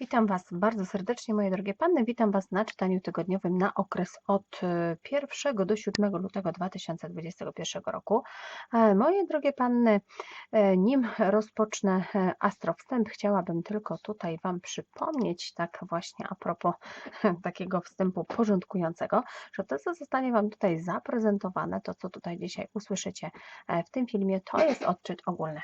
Witam Was bardzo serdecznie, moje drogie panny. Witam Was na czytaniu tygodniowym na okres od 1 do 7 lutego 2021 roku. E, Moje drogie panny, e, nim rozpocznę e, astrowstęp, chciałabym tylko tutaj Wam przypomnieć, tak właśnie a propos takiego wstępu porządkującego, że to, co zostanie Wam tutaj zaprezentowane, to, co tutaj dzisiaj usłyszycie e, w tym filmie, to jest odczyt ogólny.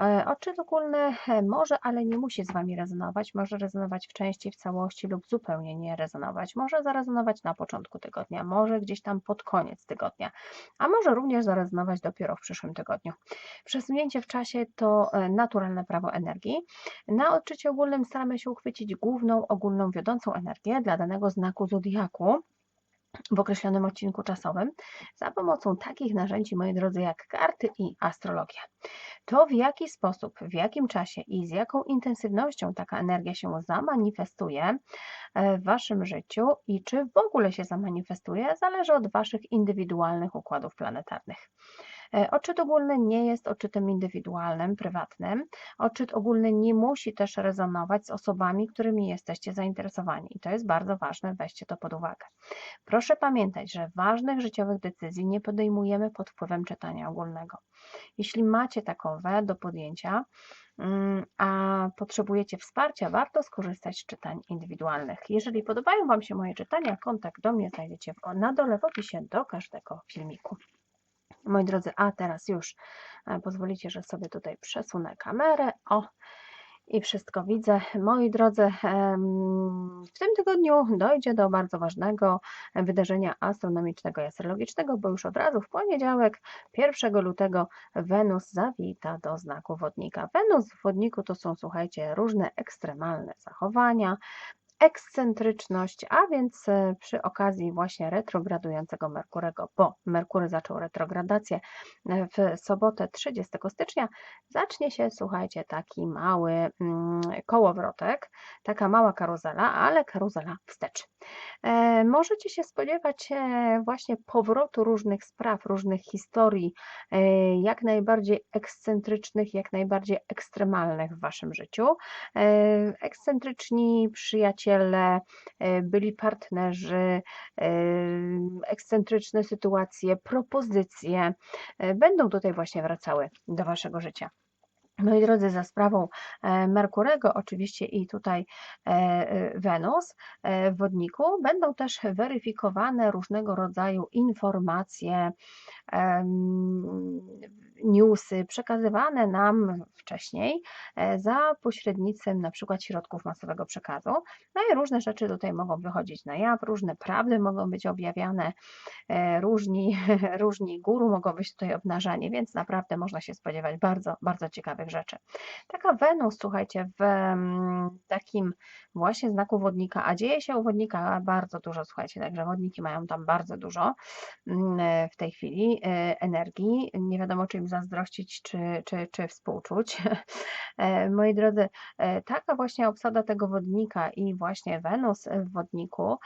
E, Odczyt ogólny e, może, ale nie musi z Wami rezonować. Może rezonować w części, w całości lub zupełnie nie rezonować. Może zarezonować na początku tygodnia, może gdzieś tam pod koniec tygodnia, a może również zarezonować dopiero w przyszłym tygodniu. Przesunięcie w czasie to e, naturalne prawo energii. Na odczycie ogólnym staramy się uchwycić główną, ogólną, wiodącą energię dla danego znaku zodiaku w określonym odcinku czasowym za pomocą takich narzędzi, moi drodzy, jak karty i astrologia. To w jaki sposób, w jakim czasie i z jaką intensywnością taka energia się zamanifestuje e, w Waszym życiu i czy w ogóle się zamanifestuje, zależy od Waszych indywidualnych układów planetarnych. E, Odczyt ogólny nie jest odczytem indywidualnym, prywatnym. Odczyt ogólny nie musi też rezonować z osobami, którymi jesteście zainteresowani. I to jest bardzo ważne, weźcie to pod uwagę. Proszę pamiętać, że ważnych życiowych decyzji nie podejmujemy pod wpływem czytania ogólnego. Jeśli macie takowe do podjęcia, mm, a potrzebujecie wsparcia, warto skorzystać z czytań indywidualnych. Jeżeli podobają Wam się moje czytania, kontakt do mnie znajdziecie na dole w opisie do każdego filmiku. Moi drodzy, a teraz już e, pozwolicie, że sobie tutaj przesunę kamerę. O, i wszystko widzę. Moi drodzy, w tym tygodniu dojdzie do bardzo ważnego wydarzenia astronomicznego i astrologicznego, bo już od razu w poniedziałek, 1 lutego, Wenus zawita do znaku wodnika. Wenus w wodniku to są, słuchajcie, różne ekstremalne zachowania, ekscentryczność, a więc e, przy okazji właśnie retrogradującego Merkurego, bo Merkury zaczął retrogradację e, w sobotę 30 stycznia, zacznie się, słuchajcie, taki mały mm, kołowrotek, taka mała karuzela, ale karuzela wstecz. E, Możecie się spodziewać właśnie powrotu różnych spraw, różnych historii, jak najbardziej ekscentrycznych, jak najbardziej ekstremalnych w Waszym życiu. Ekscentryczni przyjaciele, e, byli partnerzy, e, ekscentryczne sytuacje, propozycje e, będą tutaj właśnie wracały do Waszego życia. Moi drodzy, za sprawą Merkurego, oczywiście i tutaj Wenus w wodniku, będą też weryfikowane różnego rodzaju informacje, newsy przekazywane nam wcześniej e, za pośrednictwem na przykład środków masowego przekazu. No i różne rzeczy tutaj mogą wychodzić na jaw, różne prawdy mogą być objawiane, e, różni, różni guru mogą być tutaj obnażani, więc naprawdę można się spodziewać bardzo, bardzo ciekawych rzeczy. Taka Wenus, słuchajcie, w takim właśnie znaku wodnika, a dzieje się u wodnika bardzo dużo, słuchajcie, także wodniki mają tam bardzo dużo mm, e, w tej chwili e, energii. Nie wiadomo, czy im zazdrościć, czy, czy, czy współczuć. E, Moi drodzy, e, taka właśnie obsada tego wodnika i właśnie Wenus w wodniku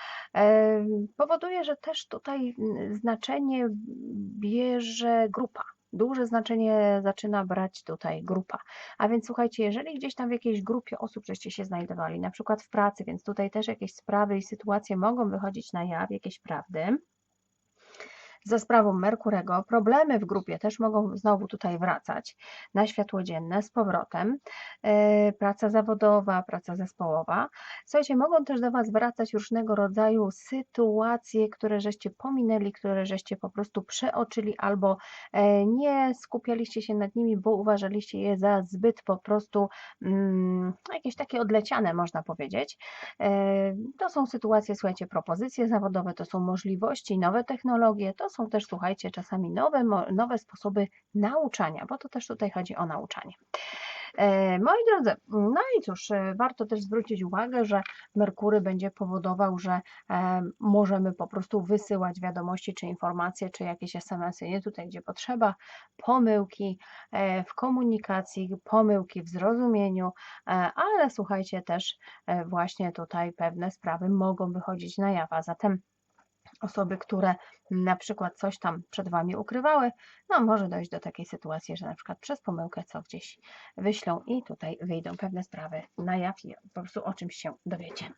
powoduje, że też tutaj znaczenie bierze grupa. Duże znaczenie zaczyna brać tutaj grupa. A więc słuchajcie, jeżeli gdzieś tam w jakiejś grupie osób żeście się znajdowali, na przykład w pracy, więc tutaj też jakieś sprawy i sytuacje mogą wychodzić na jaw, jakieś prawdy za sprawą Merkurego, problemy w grupie też mogą znowu tutaj wracać na światło dzienne z powrotem. E, Praca zawodowa, praca zespołowa. Słuchajcie, mogą też do Was wracać różnego rodzaju sytuacje, które żeście pominęli, które żeście po prostu przeoczyli albo e, nie skupialiście się nad nimi, bo uważaliście je za zbyt po prostu mm, jakieś takie odleciane, można powiedzieć. E, To są sytuacje, słuchajcie, propozycje zawodowe, to są możliwości, nowe technologie, to są też, słuchajcie, czasami nowe, nowe sposoby nauczania, bo to też tutaj chodzi o nauczanie. E, Moi drodzy, no i cóż, e, warto też zwrócić uwagę, że Merkury będzie powodował, że e, możemy po prostu wysyłać wiadomości, czy informacje, czy jakieś SMS-y, nie tutaj, gdzie potrzeba, pomyłki w komunikacji, pomyłki w zrozumieniu, ale słuchajcie, też właśnie tutaj pewne sprawy mogą wychodzić na jaw, a zatem osoby, które na przykład coś tam przed Wami ukrywały, no może dojść do takiej sytuacji, że na przykład przez pomyłkę co gdzieś wyślą i tutaj wyjdą pewne sprawy na jaw i po prostu o czymś się dowiecie.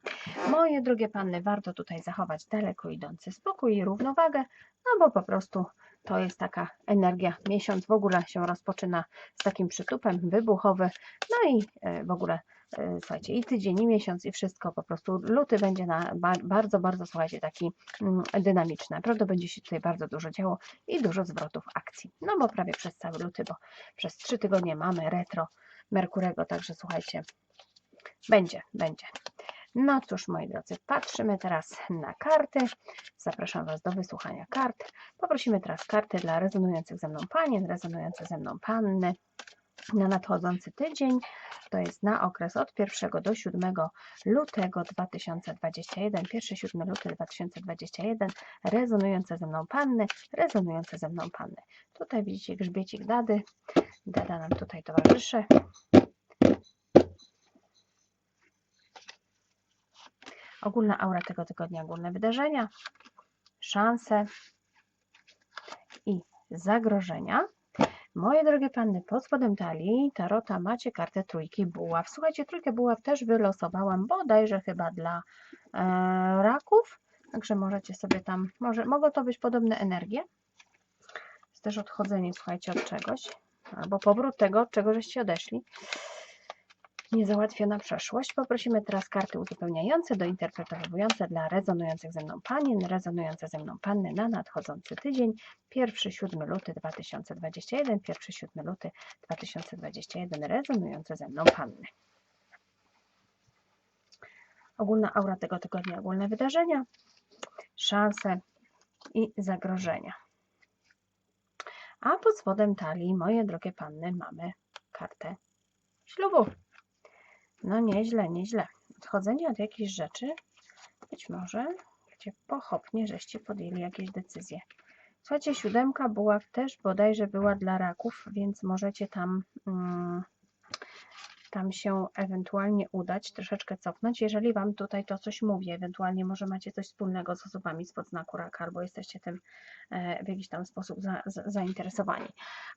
Moje drogie panny, warto tutaj zachować daleko idący spokój i równowagę, no bo po prostu to jest taka energia. Miesiąc w ogóle się rozpoczyna z takim przytupem wybuchowy, no i e, w ogóle e, słuchajcie, i tydzień, i miesiąc, i wszystko po prostu. Luty będzie na ba- bardzo, bardzo, słuchajcie, taki mm, dynamiczny. Naprawdę będzie się tutaj bardzo dużo działo i dużo zwrotów akcji. No bo prawie przez cały luty, bo przez trzy tygodnie mamy retro Merkurego, także słuchajcie, będzie, będzie. No cóż, moi drodzy, patrzymy teraz na karty. Zapraszam Was do wysłuchania kart. Poprosimy teraz karty dla rezonujących ze mną panien, rezonujące ze mną panny na nadchodzący tydzień. To jest na okres od 1 do 7 lutego 2021. 1-7 luty 2021. Rezonujące ze mną panny, rezonujące ze mną panny. Tutaj widzicie grzbiecik Dady. Dada nam tutaj towarzyszy. Ogólna aura tego tygodnia, ogólne wydarzenia, szanse i zagrożenia. Moje drogie panny, pod spodem talii tarota macie kartę trójki buław. Słuchajcie, trójkę buław też wylosowałam bodajże chyba dla e, raków, także możecie sobie tam, może, mogą to być podobne energie. Jest też odchodzenie, słuchajcie, od czegoś, albo powrót tego, od czego żeście odeszli niezałatwiona przeszłość. Poprosimy teraz karty uzupełniające, dointerpretowujące dla rezonujących ze mną panien, rezonujące ze mną panny na nadchodzący tydzień, 1-7 luty 2021, 1-7 luty 2021, rezonujące ze mną panny. Ogólna aura tego tygodnia, ogólne wydarzenia, szanse i zagrożenia. A pod spodem talii, moje drogie panny, mamy kartę ślubu. No nieźle, nieźle. Odchodzenie od jakichś rzeczy, być może, gdzie pochopnie żeście podjęli jakieś decyzje. Słuchajcie, siódemka była też bodajże była dla raków, więc możecie tam, mm, tam się ewentualnie udać, troszeczkę cofnąć, jeżeli Wam tutaj to coś mówi, ewentualnie może macie coś wspólnego z osobami spod znaku raka, albo jesteście tym e, w jakiś tam sposób za, za, zainteresowani,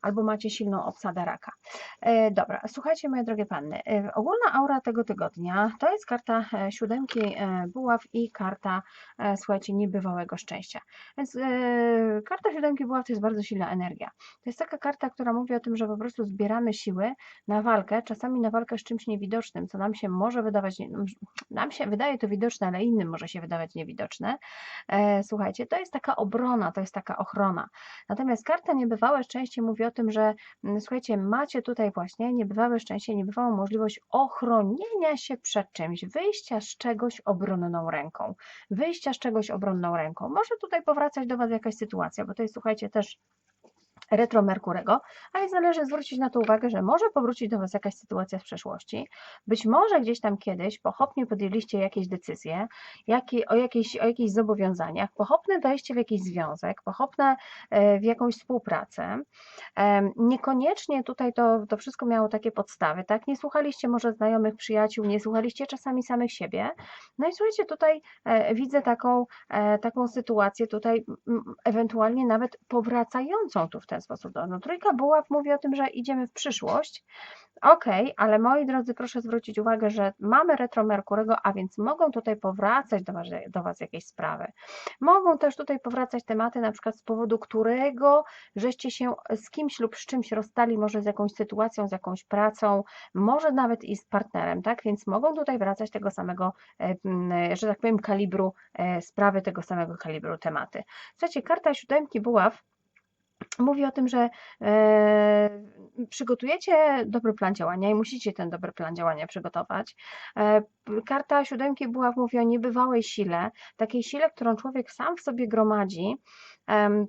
albo macie silną obsadę raka. E, Dobra, słuchajcie moje drogie panny, e, ogólna aura tego tygodnia to jest karta siódemki buław i karta, słuchajcie, niebywałego szczęścia. Więc karta siódemki buław to jest bardzo silna energia. To jest taka karta, która mówi o tym, że po prostu zbieramy siły na walkę, czasami na walkę z czymś niewidocznym, co nam się może wydawać, nam się wydaje to widoczne, ale innym może się wydawać niewidoczne. E, Słuchajcie, to jest taka obrona, to jest taka ochrona. Natomiast karta niebywałe szczęście mówi o tym, że słuchajcie, macie tutaj właśnie niebywałe szczęście, niebywałą możliwość ochronienia się przed czymś, wyjścia z czegoś obronną ręką, wyjścia z czegoś obronną ręką. Może tutaj powracać do Was jakaś sytuacja, bo to jest, słuchajcie, też retro Merkurego, a więc należy zwrócić na to uwagę, że może powrócić do Was jakaś sytuacja z przeszłości. Być może gdzieś tam kiedyś pochopnie podjęliście jakieś decyzje jakie, o, jakieś, o jakichś zobowiązaniach, pochopne wejście w jakiś związek, pochopne e, w jakąś współpracę. Em, Niekoniecznie tutaj to, to wszystko miało takie podstawy, tak? Nie słuchaliście może znajomych, przyjaciół, nie słuchaliście czasami samych siebie. No i słuchajcie, tutaj e, widzę taką, e, taką sytuację tutaj ewentualnie nawet powracającą tu w ten sposób. No, trójka buław mówi o tym, że idziemy w przyszłość. Okej, ale moi drodzy, proszę zwrócić uwagę, że mamy retro Merkurego, a więc mogą tutaj powracać do was, do was jakieś sprawy. Mogą też tutaj powracać tematy, na przykład z powodu którego żeście się z kimś lub z czymś rozstali, może z jakąś sytuacją, z jakąś pracą, może nawet i z partnerem, tak? Więc mogą tutaj wracać tego samego, e, m, że tak powiem, kalibru e, sprawy, tego samego kalibru tematy. Słuchajcie, karta siódemki buław mówi o tym, że e, przygotujecie dobry plan działania i musicie ten dobry plan działania przygotować. E, karta siódemki buław mówi o niebywałej sile, takiej sile, którą człowiek sam w sobie gromadzi,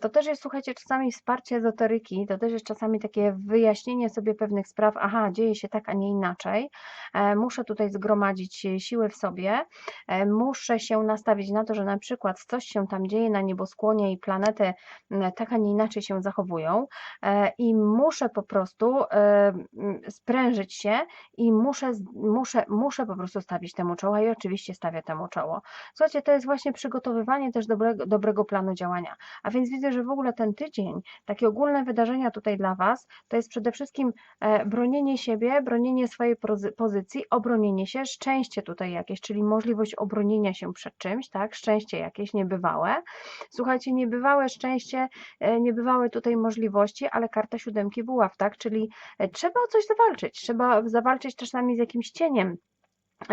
To też jest, słuchajcie, czasami wsparcie ezoteryki, to też jest czasami takie wyjaśnienie sobie pewnych spraw. Aha, dzieje się tak, a nie inaczej. E, Muszę tutaj zgromadzić e, siły w sobie, e, muszę się nastawić na to, że na przykład coś się tam dzieje na nieboskłonie i planety tak, a nie inaczej się zachowują i muszę po prostu sprężyć się i muszę, muszę, muszę po prostu stawić temu czoła i oczywiście stawię temu czoło. Słuchajcie, to jest właśnie przygotowywanie też dobrego, dobrego planu działania. A więc widzę, że w ogóle ten tydzień, takie ogólne wydarzenia tutaj dla Was, to jest przede wszystkim e, bronienie siebie, bronienie swojej pozy- pozycji, obronienie się, szczęście tutaj jakieś, czyli możliwość obronienia się przed czymś, tak? Szczęście jakieś niebywałe. Słuchajcie, niebywałe szczęście, e, niebywałe tutaj możliwości, ale karta siódemki buław, tak? Czyli e, trzeba o coś zawalczyć, trzeba zawalczyć czasami z jakimś cieniem.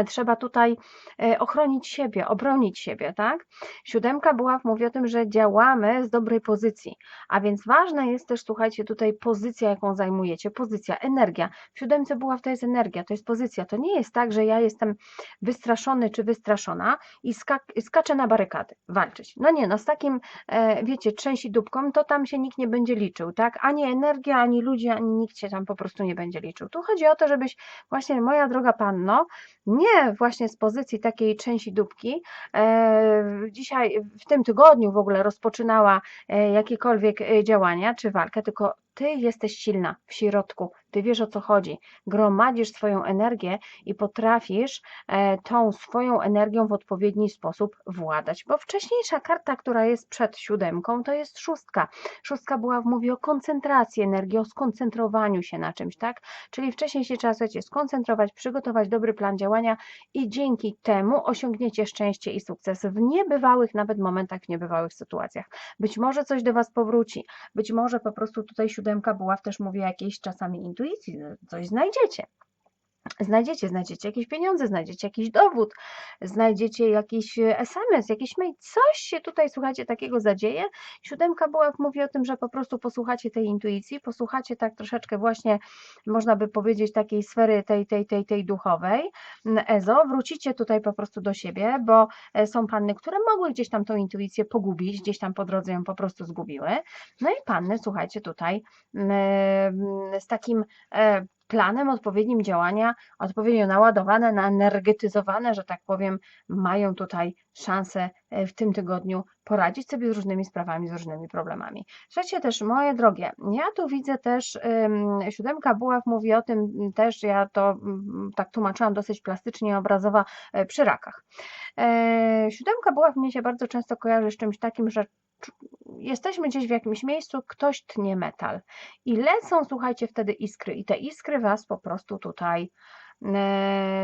Trzeba tutaj e, ochronić siebie, obronić siebie, tak? Siódemka buław mówi o tym, że działamy z dobrej pozycji, a więc ważna jest też, słuchajcie, tutaj pozycja, jaką zajmujecie, pozycja, energia. W siódemce buław to jest energia, to jest pozycja. To nie jest tak, że ja jestem wystraszony czy wystraszona i skak skaczę na barykady walczyć. No nie, no z takim, e, wiecie, trzęsi dupką, to tam się nikt nie będzie liczył, tak? Ani energia, ani ludzie, ani nikt się tam po prostu nie będzie liczył. Tu chodzi o to, żebyś właśnie, moja droga panno, nie właśnie z pozycji takiej trzęsi dupki, e, dzisiaj, w tym tygodniu w ogóle rozpoczynała e, jakiekolwiek e, działania czy walkę, tylko ty jesteś silna w środku, ty wiesz o co chodzi, gromadzisz swoją energię i potrafisz e, tą swoją energią w odpowiedni sposób władać, bo wcześniejsza karta, która jest przed siódemką, to jest szóstka. Szóstka była, mówi o koncentracji energii, o skoncentrowaniu się na czymś, tak? Czyli wcześniej się trzeba, słuchajcie, skoncentrować, przygotować dobry plan działania i dzięki temu osiągniecie szczęście i sukces w niebywałych nawet momentach, w niebywałych sytuacjach. Być może coś do Was powróci, być może po prostu tutaj siódemka buław też mówi o jakiejś czasami intuicji, coś znajdziecie. Znajdziecie, znajdziecie jakieś pieniądze, znajdziecie jakiś dowód, znajdziecie jakiś e, SMS, jakiś mail, coś się tutaj, słuchajcie, takiego zadzieje. Siódemka buław mówi o tym, że po prostu posłuchacie tej intuicji, posłuchacie tak troszeczkę właśnie, można by powiedzieć, takiej sfery tej, tej, tej, tej duchowej, EZO, wrócicie tutaj po prostu do siebie, bo e, są panny, które mogły gdzieś tam tą intuicję pogubić, gdzieś tam po drodze ją po prostu zgubiły. No i panny, słuchajcie, tutaj z takim e, planem odpowiednim działania, odpowiednio naładowane, naenergetyzowane, że tak powiem, mają tutaj szansę e, w tym tygodniu poradzić sobie z różnymi sprawami, z różnymi problemami. Słuchajcie też, moje drogie, ja tu widzę też, siódemka buław mówi o tym też, ja to tak tłumaczyłam dosyć plastycznie, obrazowa e, przy rakach. E, siódemka buław mnie się bardzo często kojarzy z czymś takim, że jesteśmy gdzieś w jakimś miejscu, ktoś tnie metal. I lecą, słuchajcie, wtedy iskry i te iskry was po prostu tutaj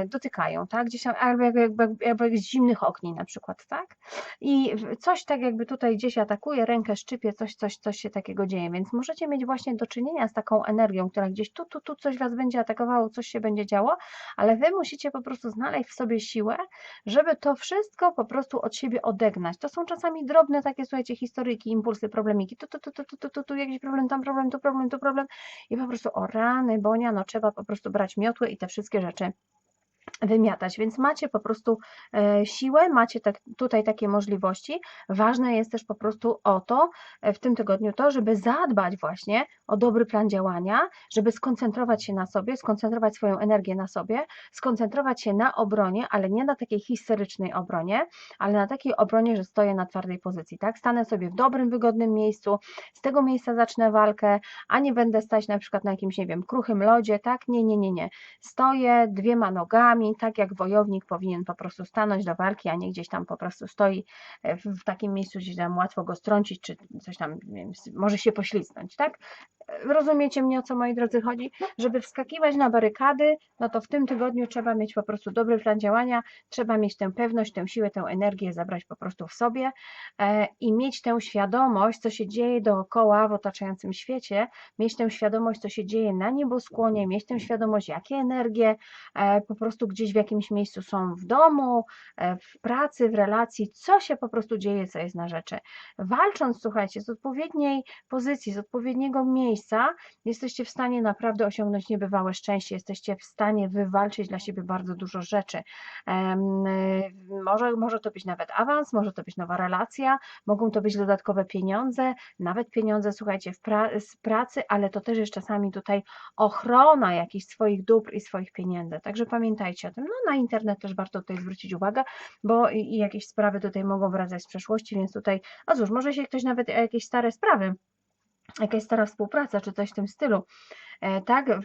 dotykają, tak? Gdzieś tam, albo jakby, jakby, jakby jak z zimnych ogni na przykład, tak? I coś tak jakby tutaj gdzieś atakuje, rękę szczypie, coś, coś, coś się takiego dzieje, więc możecie mieć właśnie do czynienia z taką energią, która gdzieś tu, tu, tu coś was będzie atakowało, coś się będzie działo, ale wy musicie po prostu znaleźć w sobie siłę, żeby to wszystko po prostu od siebie odegnać. To są czasami drobne takie, słuchajcie, historyjki, impulsy, problemiki, tu, tu, tu, tu, tu, tu, tu, tu jakiś problem, tam problem, tu problem, tu problem i po prostu o rany, bonia, no trzeba po prostu brać miotły i te wszystkie rzeczy wymiatać, więc macie po prostu e, siłę, macie tak, tutaj takie możliwości. Ważne jest też po prostu o to e, w tym tygodniu to, żeby zadbać właśnie o dobry plan działania, żeby skoncentrować się na sobie, skoncentrować swoją energię na sobie, skoncentrować się na obronie, ale nie na takiej histerycznej obronie, ale na takiej obronie, że stoję na twardej pozycji, tak? Stanę sobie w dobrym, wygodnym miejscu, z tego miejsca zacznę walkę, a nie będę stać na przykład na jakimś, nie wiem, kruchym lodzie, tak? Nie, nie, nie, nie. Stoję dwiema nogami, tak jak wojownik powinien po prostu stanąć do walki, a nie gdzieś tam po prostu stoi e, w, takim miejscu, gdzie tam łatwo go strącić, czy coś tam, wiem, może się poślizgnąć, tak? Rozumiecie mnie, o co moi drodzy chodzi? Żeby wskakiwać na barykady, no to w tym tygodniu trzeba mieć po prostu dobry plan działania, trzeba mieć tę pewność, tę siłę, tę energię zabrać po prostu w sobie e, i mieć tę świadomość, co się dzieje dookoła w otaczającym świecie, mieć tę świadomość, co się dzieje na nieboskłonie, mieć tę świadomość, jakie energie e, po prostu gdzieś w jakimś miejscu są w domu, e, w pracy, w relacji, co się po prostu dzieje, co jest na rzeczy. Walcząc, słuchajcie, z odpowiedniej pozycji, z odpowiedniego miejsca, miejsca jesteście w stanie naprawdę osiągnąć niebywałe szczęście, jesteście w stanie wywalczyć dla siebie bardzo dużo rzeczy. Może, może to być nawet awans, może to być nowa relacja, mogą to być dodatkowe pieniądze, nawet pieniądze, słuchajcie, pra z pracy, ale to też jest czasami tutaj ochrona jakichś swoich dóbr i swoich pieniędzy. Także pamiętajcie o tym. No na internet też warto tutaj zwrócić uwagę, bo i, i jakieś sprawy tutaj mogą wracać z przeszłości, więc tutaj, a cóż, może się ktoś nawet jakieś stare sprawy jakaś stara współpraca, czy coś w tym stylu, tak,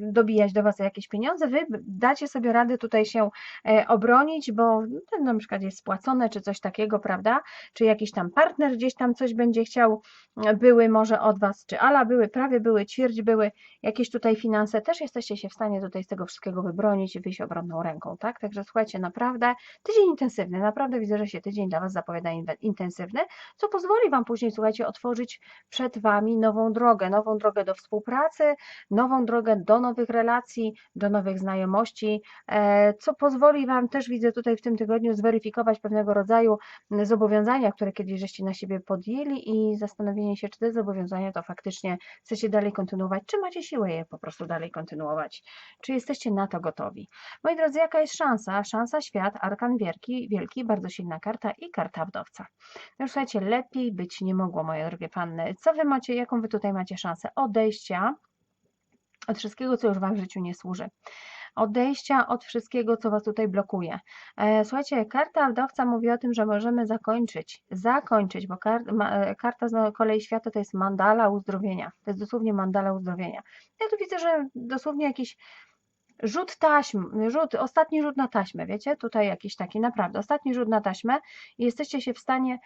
dobijać do Was jakieś pieniądze, Wy dacie sobie radę tutaj się e, obronić, bo ten na przykład jest spłacone, czy coś takiego, prawda, czy jakiś tam partner gdzieś tam coś będzie chciał, e, były może od Was, czy ala były, prawie były, ćwierć były, jakieś tutaj finanse, też jesteście się w stanie tutaj z tego wszystkiego wybronić i wyjść obronną ręką, tak, także słuchajcie, naprawdę tydzień intensywny, naprawdę widzę, że się tydzień dla Was zapowiada intensywny, co pozwoli Wam później, słuchajcie, otworzyć przed Wami nową drogę, nową drogę do współpracy, nową drogę do nowych relacji, do nowych znajomości, e, co pozwoli Wam też, widzę tutaj w tym tygodniu, zweryfikować pewnego rodzaju zobowiązania, które kiedyś żeście na siebie podjęli i zastanowienie się, czy te zobowiązania to faktycznie chcecie dalej kontynuować, czy macie siłę je po prostu dalej kontynuować, czy jesteście na to gotowi. Moi drodzy, jaka jest szansa? Szansa świat, arkan wielki, wielki, bardzo silna karta i karta wdowca. No już słuchajcie, lepiej być nie mogło, moje drogie panny. Co wy macie, jaką wy tutaj macie szansę odejścia, od wszystkiego, co już Wam w życiu nie służy. Odejścia od wszystkiego, co Was tutaj blokuje. E, słuchajcie, karta wdowca mówi o tym, że możemy zakończyć, zakończyć, bo e, karta z kolei świata to jest mandala uzdrowienia. To jest dosłownie mandala uzdrowienia. Ja tu widzę, że dosłownie jakiś rzut taśm, rzut, ostatni rzut na taśmę, wiecie, tutaj jakiś taki, naprawdę, ostatni rzut na taśmę i jesteście się w stanie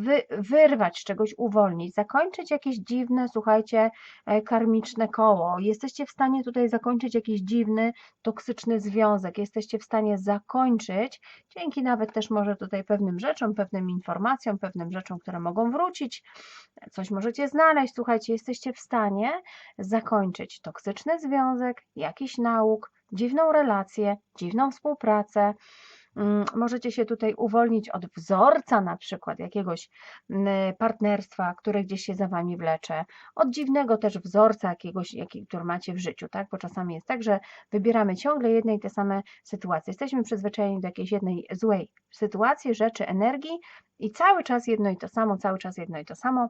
wy, wyrwać z czegoś, uwolnić, zakończyć jakieś dziwne, słuchajcie, e, karmiczne koło, jesteście w stanie tutaj zakończyć jakiś dziwny, toksyczny związek, jesteście w stanie zakończyć, dzięki nawet też może tutaj pewnym rzeczom, pewnym informacjom, pewnym rzeczom, które mogą wrócić, coś możecie znaleźć, słuchajcie, jesteście w stanie zakończyć toksyczny związek, jakiś nauk, dziwną relację, dziwną współpracę. Mm, możecie się tutaj uwolnić od wzorca, na przykład jakiegoś mm, partnerstwa, które gdzieś się za wami wlecze, od dziwnego też wzorca jakiegoś, jaki, który macie w życiu, tak? Bo czasami jest tak, że wybieramy ciągle jedne i te same sytuacje. Jesteśmy przyzwyczajeni do jakiejś jednej złej sytuacji, rzeczy, energii i cały czas jedno i to samo, cały czas jedno i to samo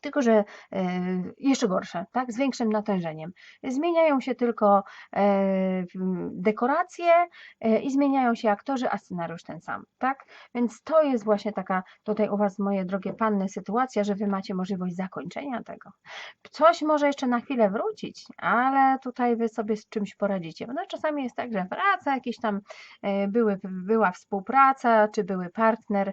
tylko że e, jeszcze gorsze, tak, z większym natężeniem. Zmieniają się tylko e, dekoracje e, i zmieniają się aktorzy, a scenariusz ten sam, tak? Więc to jest właśnie taka tutaj u Was, moje drogie panny, sytuacja, że Wy macie możliwość zakończenia tego. Coś może jeszcze na chwilę wrócić, ale tutaj Wy sobie z czymś poradzicie. No czasami jest tak, że wraca jakiś tam, były, była współpraca, czy były partner,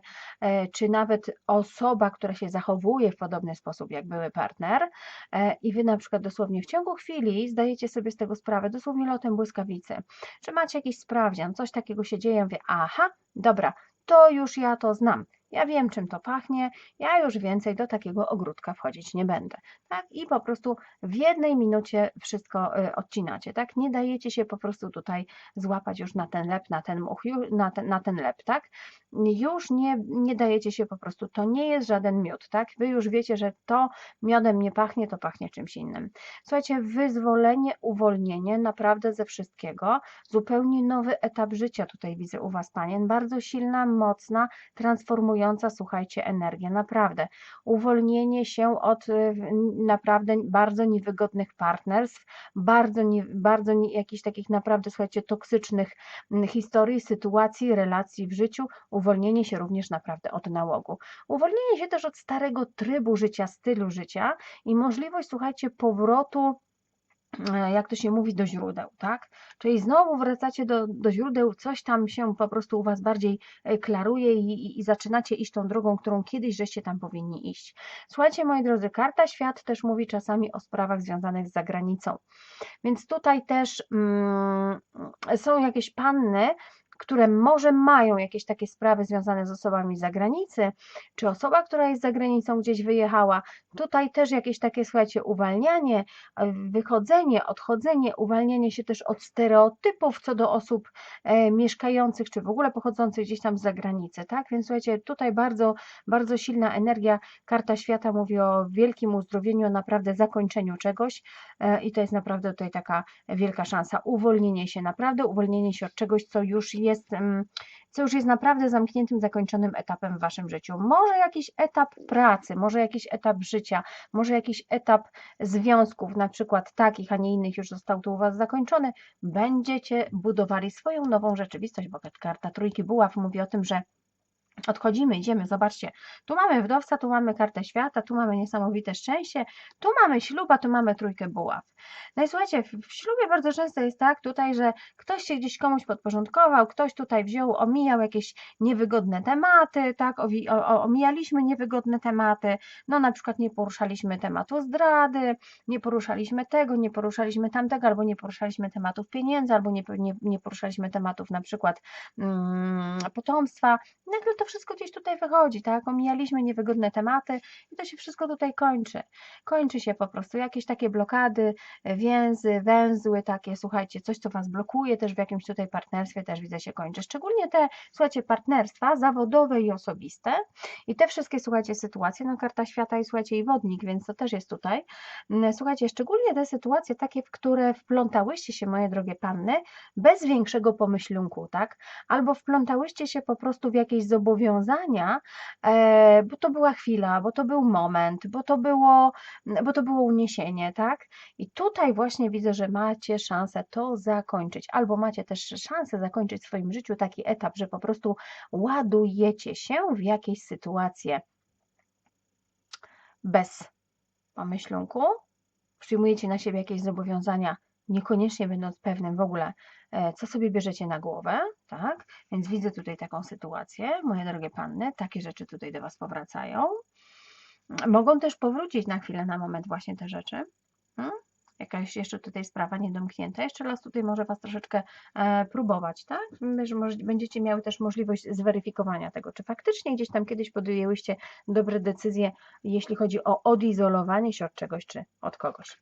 czy nawet osoba, która się zachowuje w podobny sposób, sposób, jak były partner e, i wy na przykład dosłownie w ciągu chwili zdajecie sobie z tego sprawę, dosłownie lotem błyskawicy, że macie jakiś sprawdzian, coś takiego się dzieje, mówię, aha, dobra, to już ja to znam. Ja wiem, czym to pachnie, ja już więcej do takiego ogródka wchodzić nie będę. Tak? I po prostu w jednej minucie wszystko y, odcinacie. Tak? Nie dajecie się po prostu tutaj złapać już na ten lep, na ten much, na ten, na ten lep. Tak? Już nie, nie dajecie się po prostu, to nie jest żaden miód. Tak? Wy już wiecie, że to miodem nie pachnie, to pachnie czymś innym. Słuchajcie, wyzwolenie, uwolnienie naprawdę ze wszystkiego, zupełnie nowy etap życia tutaj widzę u Was, Panien, bardzo silna, mocna, transformująca słuchajcie, energię, naprawdę. Uwolnienie się od y, naprawdę bardzo niewygodnych partnerstw, bardzo, nie, bardzo nie, jakichś takich naprawdę, słuchajcie, toksycznych historii, sytuacji, relacji w życiu, uwolnienie się również naprawdę od nałogu. Uwolnienie się też od starego trybu życia, stylu życia i możliwość, słuchajcie, powrotu jak to się mówi, do źródeł, tak? Czyli znowu wracacie do, do źródeł, coś tam się po prostu u Was bardziej e, klaruje i, i, i, zaczynacie iść tą drogą, którą kiedyś żeście tam powinni iść. Słuchajcie, moi drodzy, karta świat też mówi czasami o sprawach związanych z zagranicą. Więc tutaj też mm, są jakieś panny, które może mają jakieś takie sprawy związane z osobami z zagranicy, czy osoba, która jest za granicą gdzieś wyjechała, tutaj też jakieś takie, słuchajcie, uwalnianie, wychodzenie, odchodzenie, uwalnianie się też od stereotypów co do osób e, mieszkających, czy w ogóle pochodzących gdzieś tam z zagranicy, tak? Więc słuchajcie, tutaj bardzo, bardzo silna energia, karta świata mówi o wielkim uzdrowieniu, o naprawdę zakończeniu czegoś e, i to jest naprawdę tutaj taka wielka szansa, uwolnienie się, naprawdę uwolnienie się od czegoś, co już jest, mm, co już jest naprawdę zamkniętym, zakończonym etapem w waszym życiu. Może jakiś etap pracy, może jakiś etap życia, może jakiś etap związków, na przykład takich, a nie innych już został tu u was zakończony. Będziecie budowali swoją nową rzeczywistość, bo karta trójki buław mówi o tym, że Odchodzimy, idziemy, zobaczcie, tu mamy wdowca, tu mamy kartę świata, tu mamy niesamowite szczęście, tu mamy ślub, a tu mamy trójkę buław. No i słuchajcie, w ślubie bardzo często jest tak tutaj, że ktoś się gdzieś komuś podporządkował, ktoś tutaj wziął, omijał jakieś niewygodne tematy, tak, omijaliśmy niewygodne tematy, no na przykład nie poruszaliśmy tematu zdrady, nie poruszaliśmy tego, nie poruszaliśmy tamtego, albo nie poruszaliśmy tematów pieniędzy, albo nie, nie, nie poruszaliśmy tematów na przykład mm, potomstwa. Nagle to wszystko gdzieś tutaj wychodzi, tak? Omijaliśmy niewygodne tematy i to się wszystko tutaj kończy. Kończy się po prostu jakieś takie blokady, więzy, węzły takie, słuchajcie, coś, co Was blokuje też w jakimś tutaj partnerstwie, też widzę się kończy. Szczególnie te, słuchajcie, partnerstwa zawodowe i osobiste i te wszystkie, słuchajcie, sytuacje, no karta świata i słuchajcie, i wodnik, więc to też jest tutaj. Mm, słuchajcie, szczególnie te sytuacje takie, w które wplątałyście się, moje drogie panny, bez większego pomyślunku, tak? Albo wplątałyście się po prostu w jakieś zobowiązania, zobowiązania, e, bo to była chwila, bo to był moment, bo to było, bo to było uniesienie, tak? I tutaj właśnie widzę, że macie szansę to zakończyć, albo macie też szansę zakończyć w swoim życiu taki etap, że po prostu ładujecie się w jakieś sytuacje. Bez pomyślunku, przyjmujecie na siebie jakieś zobowiązania, niekoniecznie będąc pewnym w ogóle, E, co sobie bierzecie na głowę, tak? Więc widzę tutaj taką sytuację, moje drogie panny, takie rzeczy tutaj do Was powracają. Mogą też powrócić na chwilę, na moment właśnie te rzeczy. Hmm? Jakaś jeszcze tutaj sprawa niedomknięta. Jeszcze raz tutaj może Was troszeczkę e, próbować, tak? Że będziecie miały też możliwość zweryfikowania tego, czy faktycznie gdzieś tam kiedyś podjęłyście dobre decyzje, jeśli chodzi o odizolowanie się od czegoś, czy od kogoś.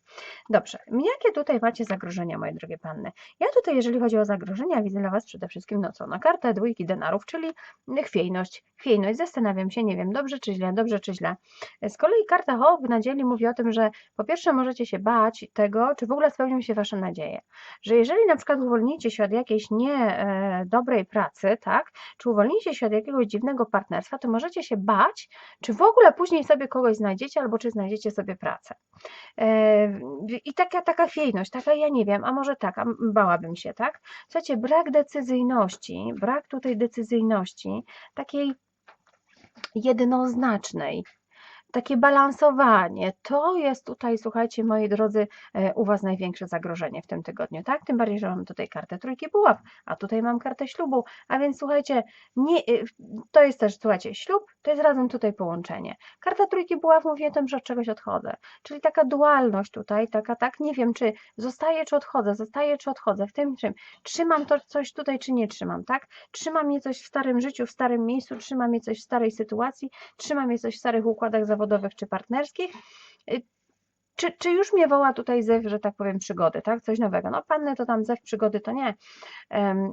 Dobrze, jakie tutaj macie zagrożenia, moje drogie panny? Ja tutaj, jeżeli chodzi o zagrożenia, widzę dla Was przede wszystkim, no co, na kartę dwójki denarów, czyli chwiejność. Chwiejność, zastanawiam się, nie wiem, dobrze czy źle, dobrze czy źle. Z kolei karta hołb na dzieli mówi o tym, że po pierwsze możecie się bać tego, czy w ogóle spełnią się Wasze nadzieje. Że jeżeli na przykład uwolnicie się od jakiejś niedobrej e, pracy, tak, czy uwolnicie się od jakiegoś dziwnego partnerstwa, to możecie się bać, czy w ogóle później sobie kogoś znajdziecie, albo czy znajdziecie sobie pracę. E, I taka, taka chwiejność, taka ja nie wiem, a może tak, a bałabym się, tak? Słuchajcie, brak decyzyjności, brak tutaj decyzyjności, takiej jednoznacznej, takie balansowanie, to jest tutaj, słuchajcie, moi drodzy, e, u Was największe zagrożenie w tym tygodniu, tak? Tym bardziej, że mam tutaj kartę trójki buław, a tutaj mam kartę ślubu, a więc słuchajcie, nie, e, to jest też, słuchajcie, ślub to jest razem tutaj połączenie. Karta trójki buław mówi o tym, że od czegoś odchodzę, czyli taka dualność tutaj, taka, tak, nie wiem, czy zostaję, czy odchodzę, zostaję, czy odchodzę, w tym czym, trzymam to coś tutaj, czy nie trzymam, tak? Trzymam je coś w starym życiu, w starym miejscu, trzymam je coś w starej sytuacji, trzymam je coś w starych układach zawodowych, zawodowych czy partnerskich. Y, czy, czy już mnie woła tutaj zew, że tak powiem, przygody, tak? Coś nowego. No panny to tam zew przygody to nie.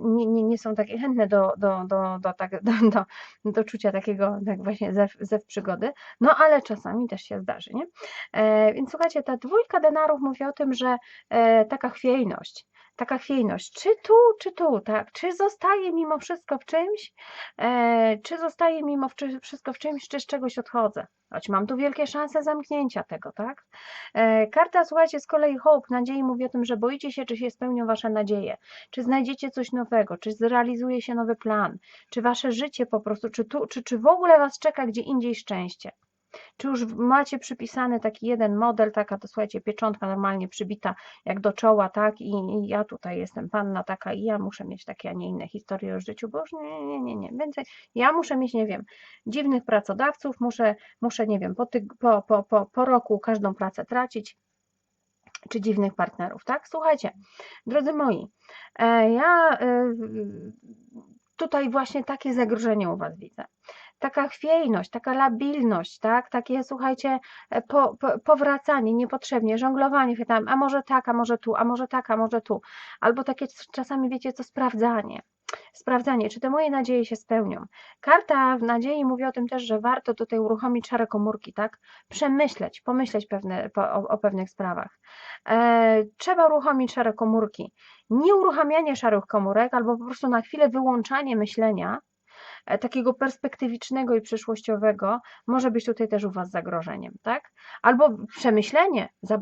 Nie, nie, nie są takie chętne do, do, do, do, tak, do, do, do czucia takiego, tak właśnie zew, zew przygody. No ale czasami też się zdarzy, nie? E, więc słuchajcie, ta dwójka denarów mówi o tym, że e, taka chwiejność, taka chwiejność, czy tu, czy tu, tak, czy zostaje mimo wszystko w czymś, e, czy zostaje mimo wszystko w czymś, czy z czegoś odchodzę, choć mam tu wielkie szanse zamknięcia tego, tak. E, karta, słuchajcie, z kolei Hope, nadziei mówi o tym, że boicie się, czy się spełnią wasze nadzieje, czy znajdziecie coś nowego, czy zrealizuje się nowy plan, czy wasze życie po prostu, czy, tu, czy, czy w ogóle was czeka gdzie indziej szczęście. Czy już macie przypisany taki jeden model, taka to słuchajcie, pieczątka normalnie przybita jak do czoła, tak? I, I, ja tutaj jestem panna taka i ja muszę mieć takie, a nie inne historie o życiu, bo już nie, nie, nie, nie. Więcej. Ja muszę mieć, nie wiem, dziwnych pracodawców, muszę, muszę nie wiem, po, ty, po, po, po, po roku każdą pracę tracić, czy dziwnych partnerów, tak? Słuchajcie, drodzy moi, e, ja e, tutaj właśnie takie zagrożenie u Was widzę. Taka chwiejność, taka labilność, tak? Takie, słuchajcie, e, po, po, powracanie niepotrzebnie, żonglowanie tam, a może tak, a może tu, a może tak, a może tu. Albo takie czasami, wiecie co, sprawdzanie. Sprawdzanie, czy te moje nadzieje się spełnią. Karta w nadziei mówi o tym też, że warto tutaj uruchomić szare komórki, tak? Przemyśleć, pomyśleć pewne, po, o, o pewnych sprawach. E, trzeba uruchomić szare komórki. Nie uruchamianie szarych komórek, albo po prostu na chwilę wyłączanie myślenia, takiego perspektywicznego i przyszłościowego może być tutaj też u Was zagrożeniem, tak? Albo przemyślenie, za,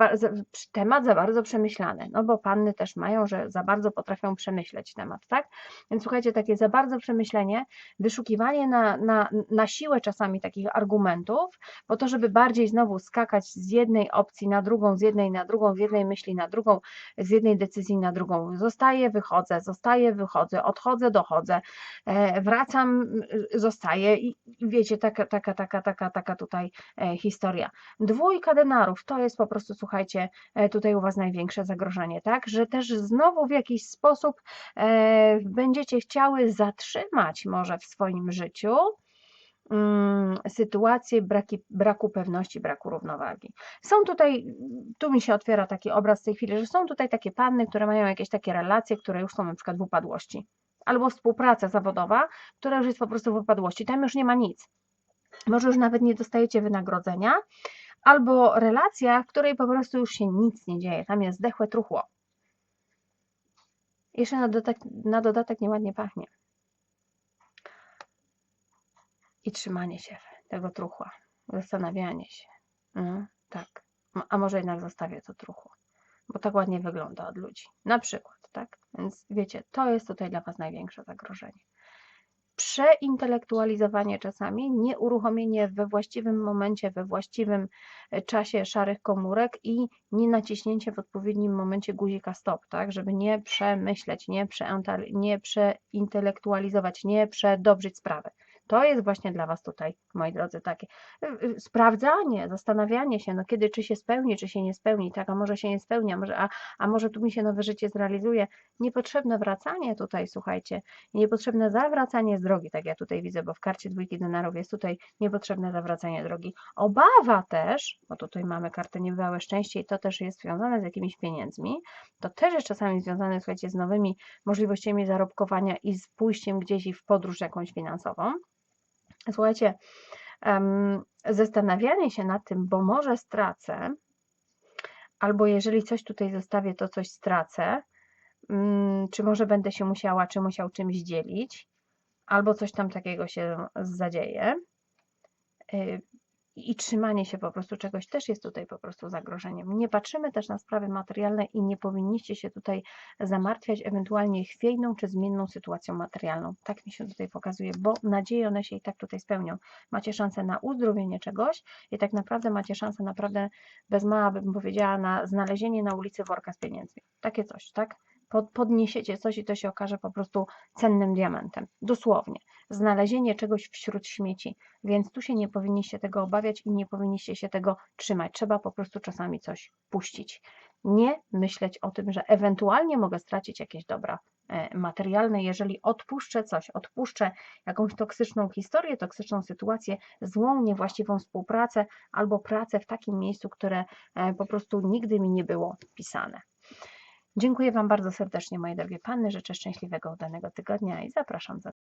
temat za bardzo przemyślany, no bo panny też mają, że za bardzo potrafią przemyśleć temat, tak? Więc słuchajcie, takie za bardzo przemyślenie, wyszukiwanie na, na, na siłę czasami takich argumentów, po to, żeby bardziej znowu skakać z jednej opcji na drugą, z jednej na drugą, z jednej myśli na drugą, z jednej decyzji na drugą. Zostaję, wychodzę, zostaję, wychodzę, odchodzę, dochodzę, e, wracam, zostaję i wiecie, taka, taka, taka, taka, taka tutaj e, historia. Dwójka denarów to jest po prostu, słuchajcie, e, tutaj u Was największe zagrożenie, tak? Że też znowu w jakiś sposób będziecie chciały zatrzymać może w swoim życiu mm, sytuację braki, braku pewności, braku równowagi. Są tutaj, tu mi się otwiera taki obraz w tej chwili, że są tutaj takie panny, które mają jakieś takie relacje, które już są na przykład w upadłości albo współpraca zawodowa, która już jest po prostu w upadłości. Tam już nie ma nic. Może już nawet nie dostajecie wynagrodzenia, albo relacja, w której po prostu już się nic nie dzieje. Tam jest zdechłe truchło. Jeszcze na dodatek, na dodatek nieładnie pachnie. I trzymanie się tego truchła, zastanawianie się. No, tak. A może jednak zostawię to truchło, bo tak ładnie wygląda od ludzi. Na przykład tak? Więc wiecie, to jest tutaj dla Was największe zagrożenie. Przeintelektualizowanie czasami, nieuruchomienie we właściwym momencie, we właściwym e, czasie szarych komórek i nie naciśnięcie w odpowiednim momencie guzika stop, tak? Żeby nie przemyśleć, nie, nie przeintelektualizować, nie przedobrzyć sprawy. To jest właśnie dla Was tutaj, moi drodzy, takie y, y, sprawdzanie, zastanawianie się, no kiedy, czy się spełni, czy się nie spełni, tak, a może się nie spełnia, może, a, a może tu mi się nowe życie zrealizuje. Niepotrzebne wracanie tutaj, słuchajcie, niepotrzebne zawracanie z drogi, tak ja tutaj widzę, bo w karcie dwójki denarów jest tutaj niepotrzebne zawracanie drogi. Obawa też, bo tutaj mamy kartę niebywałe szczęście i to też jest związane z jakimiś pieniędzmi, to też jest czasami związane, słuchajcie, z nowymi możliwościami zarobkowania i z pójściem gdzieś i w podróż jakąś finansową. Słuchajcie, zastanawianie się nad tym, bo może stracę, albo jeżeli coś tutaj zostawię, to coś stracę, mm, czy może będę się musiała, czy musiał czymś dzielić, albo coś tam takiego się zadzieje. I trzymanie się po prostu czegoś też jest tutaj po prostu zagrożeniem. Nie patrzymy też na sprawy materialne i nie powinniście się tutaj zamartwiać ewentualnie chwiejną czy zmienną sytuacją materialną. Tak mi się tutaj pokazuje, bo nadzieje one się i tak tutaj spełnią. Macie szansę na uzdrowienie czegoś i tak naprawdę macie szansę naprawdę bez mała bym powiedziała na znalezienie na ulicy worka z pieniędzmi. Takie coś, tak? Podniesiecie coś i to się okaże po prostu cennym diamentem. Dosłownie. Znalezienie czegoś wśród śmieci. Więc tu się nie powinniście tego obawiać i nie powinniście się tego trzymać. Trzeba po prostu czasami coś puścić. Nie myśleć o tym, że ewentualnie mogę stracić jakieś dobra e, materialne, jeżeli odpuszczę coś, odpuszczę jakąś toksyczną historię, toksyczną sytuację, złą, niewłaściwą współpracę albo pracę w takim miejscu, które e, po prostu nigdy mi nie było pisane. Dziękuję Wam bardzo serdecznie, moje drogie panny. Życzę szczęśliwego, udanego tygodnia i zapraszam za